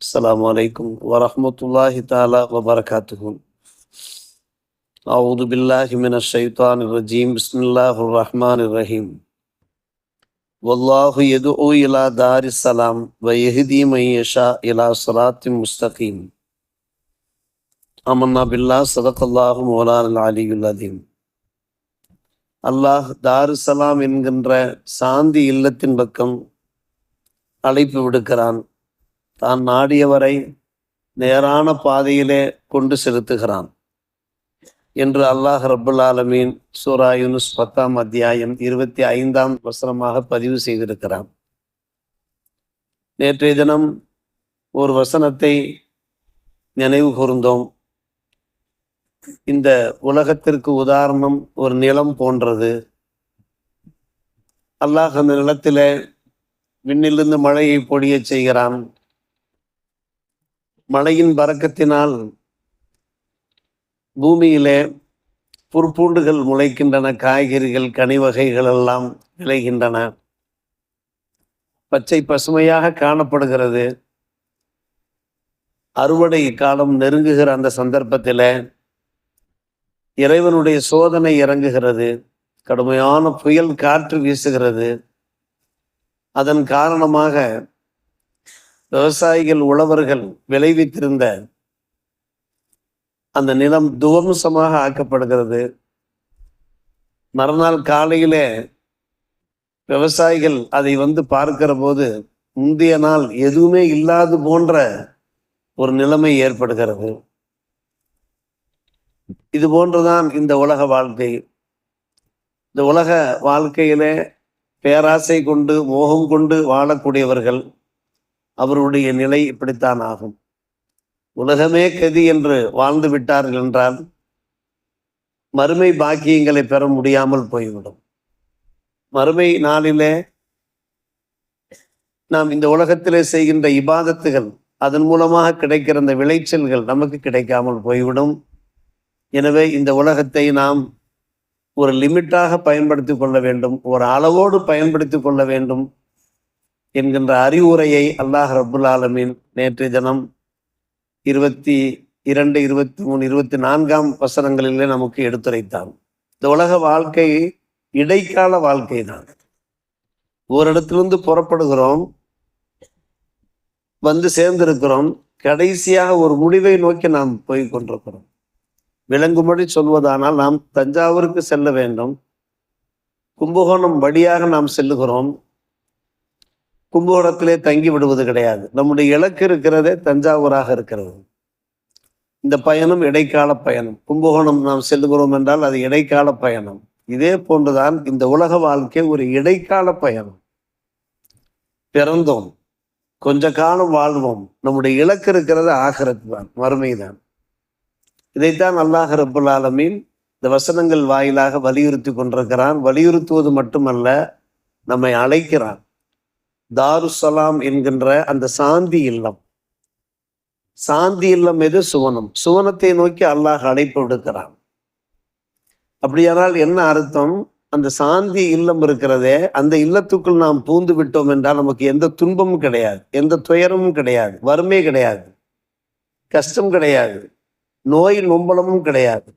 السلام عليكم ورحمة الله تعالى وبركاته أعوذ بالله من الشيطان الرجيم بسم الله الرحمن الرحيم والله يدعو إلى دار السلام ويهدي من يشاء إلى صراط مستقيم آمنا بالله صدق الله مولانا العلي العظيم அல்லாஹ் தாருசலாம் என்கின்ற சாந்தி இல்லத்தின் பக்கம் அழைப்பு விடுக்கிறான் தான் நாடியவரை நேரான பாதையிலே கொண்டு செலுத்துகிறான் என்று அல்லாஹ் ரபுல் ஆலமீன் சூரா யூனுஸ் பத்தாம் அத்தியாயம் இருபத்தி ஐந்தாம் வசனமாக பதிவு செய்திருக்கிறான். நேற்றைய தினம் ஒரு வசனத்தை நினைவு கூர்ந்தோம். இந்த உலகத்திற்கு உதாரணம் ஒரு நிலம் போன்றது. அல்லாஹ் அந்த நிலத்திலே விண்ணிலிருந்து மழையை பொழியச் செய்கிறான். மழையின் பறக்கத்தினால் பூமியிலே புற்பூண்டுகள் முளைக்கின்றன காய்கறிகள் கனி வகைகள் எல்லாம் விளைகின்றன. பச்சை பசுமையாக காணப்படுகிறது. அறுவடை காலம் நெருங்குகிற அந்த சந்தர்ப்பத்தில் இறைவனுடைய சோதனை இறங்குகிறது. கடுமையான புயல் காற்று வீசுகிறது. அதன் காரணமாக விவசாயிகள் உழவர்கள் விளைவித்திருந்த அந்த நிலம் துவம்சமாக ஆக்கப்படுகிறது. மறுநாள் காலையிலே விவசாயிகள் அதை வந்து பார்க்கிற போது முந்தைய நாள் எதுவுமே இல்லாது போன்ற ஒரு நிலைமை ஏற்படுகிறது. இது போன்றுதான் இந்த உலக வாழ்க்கை. இந்த உலக வாழ்க்கையிலே பேராசை கொண்டு மோகம் கொண்டு வாழக்கூடியவர்கள் அவருடைய நிலை இப்படித்தான் ஆகும். உலகமே கதி என்று வாழ்ந்து விட்டார்கள் என்றால் மறுமை பாக்கியங்களை பெற முடியாமல் போய்விடும். மறுமை நாளிலே நாம் இந்த உலகத்திலே செய்கின்ற இபாதத்துகள் அதன் மூலமாக கிடைக்கிற அந்த விளைச்சல்கள் நமக்கு கிடைக்காமல் போய்விடும். எனவே இந்த உலகத்தை நாம் ஒரு லிமிட்டாக பயன்படுத்தி கொள்ள வேண்டும் ஒரு அளவோடு பயன்படுத்தி கொள்ள வேண்டும். என்கின்ற அறிவுரையை அல்லாஹ் ரபுல் ஆலமின் நேற்று தினம் இருபத்தி இரண்டு இருபத்தி மூணு இருபத்தி நான்காம் வசனங்களிலே நமக்கு எடுத்துரைத்தான். இந்த உலக வாழ்க்கை இடைக்கால வாழ்க்கை தான் ஓரிடத்திலிருந்து புறப்படுகிறோம் வந்து சேர்ந்திருக்கிறோம் கடைசியாக ஒரு முடிவை நோக்கி நாம் போய் கொண்டிருக்கிறோம். விளங்கும்படி சொல்வதானால் நாம் தஞ்சாவூருக்கு செல்ல வேண்டும். கும்பகோணம் வழியாக நாம் செல்லுகிறோம். கும்பகோணத்திலே தங்கி விடுவது கிடையாது. நம்முடைய இலக்கு இருக்கிறதே தஞ்சாவூராக இருக்கிறது. இந்த பயணம் இடைக்கால பயணம். கும்பகோணம் நாம் செல்லுகிறோம் என்றால் அது இடைக்கால பயணம். இதே போன்றுதான் இந்த உலக வாழ்க்கை ஒரு இடைக்கால பயணம். பிறந்தோம். கொஞ்ச காலம் வாழ்வோம். நம்முடைய இலக்கு இருக்கிறது ஆகிறது தான் மறுமை தான் இதைத்தான் அல்லாஹ் ரபுல் ஆலமீன் இந்த வசனங்கள் வாயிலாக வலியுறுத்தி கொண்டிருக்கிறான். வலியுறுத்துவது மட்டுமல்ல நம்மை அழைக்கிறான். தாருசலாம் என்கின்ற அந்த சாந்தி இல்லம். சாந்தி இல்லம் எது? சுவனம். சுவனத்தை நோக்கி அல்லாஹ் அழைப்பு விடுக்கிறான். அப்படியானால் என்ன அர்த்தம்? அந்த சாந்தி இல்லம் இருக்கிறதே அந்த இல்லத்துக்குள் நாம் பூந்து விட்டோம் என்றால் நமக்கு எந்த துன்பமும் கிடையாது எந்த துயரமும் கிடையாது வறுமை கிடையாது கஷ்டம் கிடையாது நோய் நொம்பலமும் கிடையாது.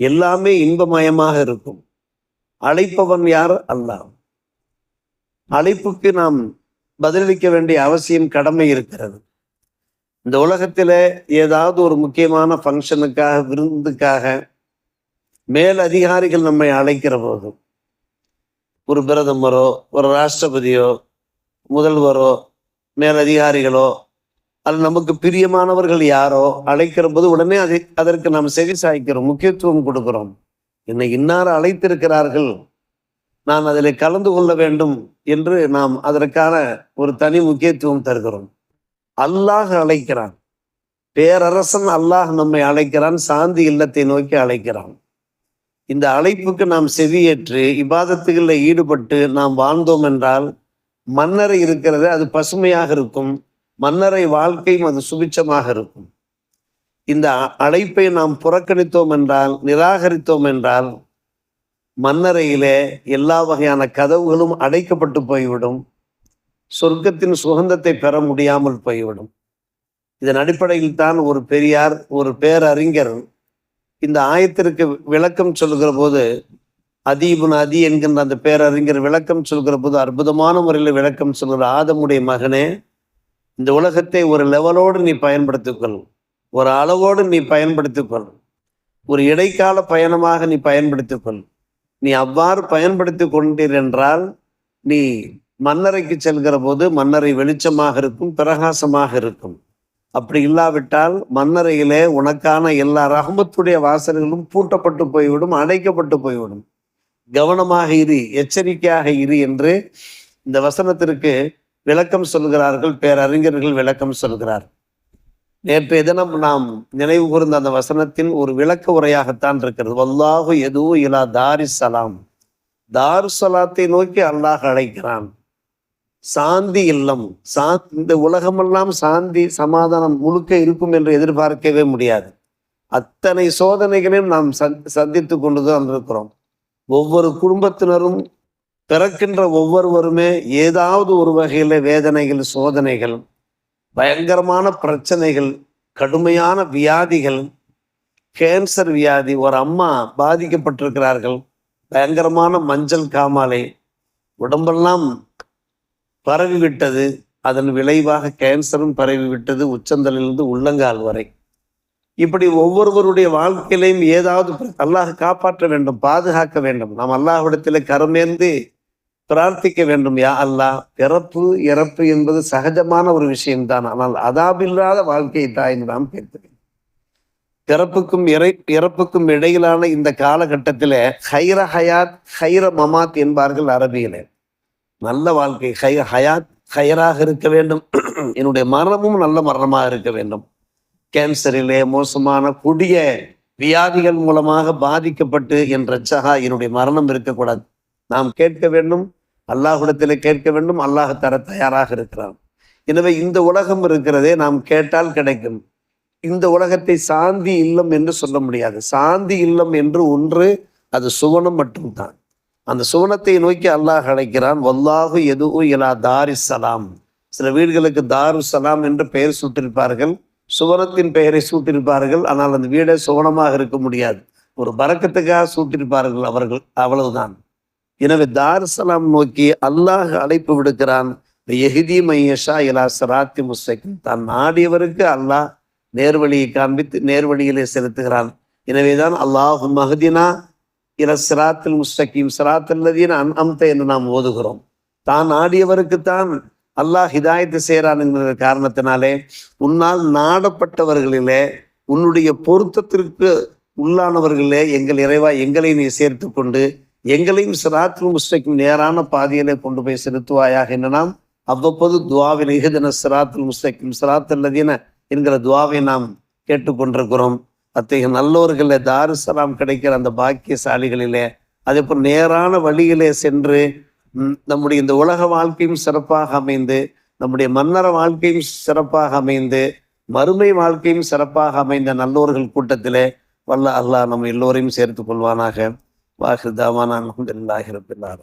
எல்லாமே இன்பமயமாக இருக்கும். அழைப்பவன் யார்? அல்லாஹ். அழைப்புக்கு நாம் பதிலளிக்க வேண்டிய அவசியம் கடமை இருக்கிறது. இந்த உலகத்தில் ஏதாவது ஒரு முக்கியமான ஃபங்க்ஷனுக்காக விருந்துக்காக மேல் அதிகாரிகள் நம்மை அழைக்கிற போது ஒரு பிரதமரோ ஒரு ராஷ்டிரபதியோ முதல்வரோ மேலதிகாரிகளோ அது நமக்கு பிரியமானவர்கள் யாரோ அழைக்கிற போது உடனே அதை அதற்கு நாம் செவி சாய்க்கிறோம் முக்கியத்துவம் கொடுக்கிறோம். என்னை இன்னார் அழைத்திருக்கிறார்கள் நான் அதில் கலந்து கொள்ள வேண்டும் என்று நாம் அதற்கான ஒரு தனி முக்கியத்துவம் தருகிறோம். அல்லாஹ் அழைக்கிறான். பேரரசன் அல்லாஹ் நம்மை அழைக்கிறான் சாந்தி இல்லத்தை நோக்கி அழைக்கிறான். இந்த அழைப்புக்கு நாம் செவியேற்று இபாதத்துகளில் ஈடுபட்டு நாம் வாழ்ந்தோம் என்றால் மன்னரை இருக்கிறது அது பசுமையாக இருக்கும் மன்னரை வாழ்க்கையும் அது சுபிச்சமாக இருக்கும். இந்த அழைப்பை நாம் புறக்கணித்தோம் என்றால் நிராகரித்தோம் என்றால் மன்னரையிலே எல்லா வகையான கதவுகளும் அடைக்கப்பட்டு போய்விடும். சொர்க்கத்தின் சுகந்தத்தை பெற முடியாமல் போய்விடும். இதன் அடிப்படையில் தான் ஒரு பெரியார் ஒரு பேரறிஞர் இந்த ஆயத்திற்கு விளக்கம் சொல்கிற போது அதீபுன் அதி என்கின்ற அந்த பேரறிஞர் விளக்கம் சொல்கிற போது அற்புதமான முறையில் விளக்கம் சொல்கிற ஆதமுடைய மகனே இந்த உலகத்தை ஒரு லெவலோடு நீ பயன்படுத்திக்கொள். ஒரு அளவோடு நீ பயன்படுத்திக்கொள். ஒரு இடைக்கால பயணமாக நீ பயன்படுத்திக்கொள். நீ அவ்வாறு பயன்படுத்தி கொண்டீர் என்றால் நீ மன்னரைக்கு செல்கிற போது மன்னரை வெளிச்சமாக இருக்கும் பிரகாசமாக இருக்கும். அப்படி இல்லாவிட்டால் மன்னரையிலே உனக்கான எல்லா ரகமத்துடைய வாசல்களும் பூட்டப்பட்டு போய்விடும் அடைக்கப்பட்டு போய்விடும். கவனமாக இரு எச்சரிக்கையாக இரு என்று இந்த வசனத்திற்கு விளக்கம் சொல்கிறார்கள் பேரறிஞர்கள் விளக்கம் சொல்கிறார். நேற்றைய தினம் நாம் நினைவு கூர்ந்த அந்த வசனத்தின் ஒரு விளக்க உரையாகத்தான் இருக்கிறது. வல்லாஹு எதுவும் இலா தாரி சலாம் தாரு சலாத்தை நோக்கி அல்லாஹ் அழைக்கிறான். சாந்தி இல்லம். சா இந்த உலகமெல்லாம் சாந்தி சமாதானம் முழுக்க இருக்கும் என்று எதிர்பார்க்கவே முடியாது. அத்தனை சோதனைகளையும் நாம் சந்தித்து கொண்டுதான் இருக்கிறோம். ஒவ்வொரு குடும்பத்தினரும் பிறக்கின்ற ஒவ்வொருவருமே ஏதாவது ஒரு வகையில் வேதனைகள் சோதனைகள் பயங்கரமான பிரச்சனைகள் கடுமையான வியாதிகள் கேன்சர் வியாதி ஒரு அம்மா பாதிக்கப்பட்டிருக்கிறார்கள். பயங்கரமான மஞ்சள் காமாலை உடம்பெல்லாம் பரவி விட்டது அதன் விளைவாக கேன்சரும் பரவி விட்டது உச்சந்தலிலிருந்து உள்ளங்கால் வரை. இப்படி ஒவ்வொருவருடைய வாழ்க்கையிலையும் ஏதாவது அல்லாஹ் காப்பாற்ற வேண்டும் பாதுகாக்க வேண்டும். நாம் அல்லாஹ்விடத்தில் கரமேந்து பிரார்த்திக்க வேண்டும் யா அல்லாஹ். பிறப்பு இறப்பு என்பது சகஜமான ஒரு விஷயம்தான். ஆனால் அதாபில்லாத வாழ்க்கை தான் என்று நாம் கேட்கிறேன் பிறப்புக்கும் இறை இறப்புக்கும் இடையிலான இந்த காலகட்டத்தில் ஹைர ஹயாத் ஹைர மமாத் என்பார்கள் அரபியில. நல்ல வாழ்க்கை ஹை ஹயாத் ஹயராக இருக்க வேண்டும். என்னுடைய மரணமும் நல்ல மரணமாக இருக்க வேண்டும். கேன்சரிலே மோசமான கொடிய வியாதிகள் மூலமாக பாதிக்கப்பட்டு என் ரச்சகா என்னுடைய மரணம் இருக்கக்கூடாது. நாம் கேட்க வேண்டும் அல்லாஹுடத்தில் கேட்க வேண்டும். அல்லாஹ் தர தயாராக இருக்கிறான். எனவே இந்த உலகம் இருக்கிறதே நாம் கேட்டால் கிடைக்கும். இந்த உலகத்தை சாந்தி இல்லம் என்று சொல்ல முடியாது. சாந்தி இல்லம் என்று ஒன்று அது சுவனம் மட்டும்தான். அந்த சுவனத்தை நோக்கி அல்லாஹ் அழைக்கிறான். வல்லாஹு எதுவும் இலா தாரி சலாம். சில வீடுகளுக்கு தாரு சலாம் என்று பெயர் சூட்டிருப்பார்கள். சுவனத்தின் பெயரை சூட்டிருப்பார்கள். ஆனால் அந்த வீடே சுவனமாக இருக்க முடியாது. ஒரு பறக்கத்துக்காக சூட்டிருப்பார்கள் அவர்கள். அவ்வளவுதான். எனவே தாருசலாம் நோக்கி அல்லாஹ் அழைப்பு விடுக்கிறான். எஹிதி மையஷா இலா சராத்தி முஸ்தகிம். தான் நாடியவருக்கு அல்லாஹ் நேர்வழியை காண்பித்து நேர்வழியிலே செலுத்துகிறான். எனவேதான் அல்லாஹு மஹதினா இல சிராத்தில் முஸ்தகிம். சிராத்தல்லதீன் அன் அம்த என்று நாம் ஓதுகிறோம். தான் ஆடியவருக்குத்தான் அல்லாஹ் ஹிதாயத்து செய்கிறான் என்கிற காரணத்தினாலே உன்னால் நாடப்பட்டவர்களிலே உன்னுடைய பொருத்தத்திற்கு உள்ளானவர்களே எங்கள் இறைவா எங்களை நீ சேர்த்து கொண்டு எங்களையும் சிராத்து முஸ்தகிம் நேரான பாதையிலே கொண்டு போய் செலுத்துவாயாக என்ன நாம்? அவ்வப்போது துவாவில் இஹதின சிராத்துல் முஸ்தகிம் சிராத்தல்லதீன என்கிற துவாவை நாம் கேட்டுக்கொண்டிருக்கிறோம் அத்தகைய நல்லோர்களில் தாருசலாம் கிடைக்கிற அந்த பாக்கியசாலிகளிலே அதே போல் நேரான வழியிலே சென்று நம்முடைய இந்த உலக வாழ்க்கையும் சிறப்பாக அமைந்து நம்முடைய மன்னர வாழ்க்கையும் சிறப்பாக அமைந்து மறுமை வாழ்க்கையும் சிறப்பாக அமைந்த நல்லோர்கள் கூட்டத்திலே வல்ல அல்லாஹ் நம்ம எல்லோரையும் சேர்த்து கொள்வானாக. வாஹிர் அலமதுல்லாஹி ரபில்லார்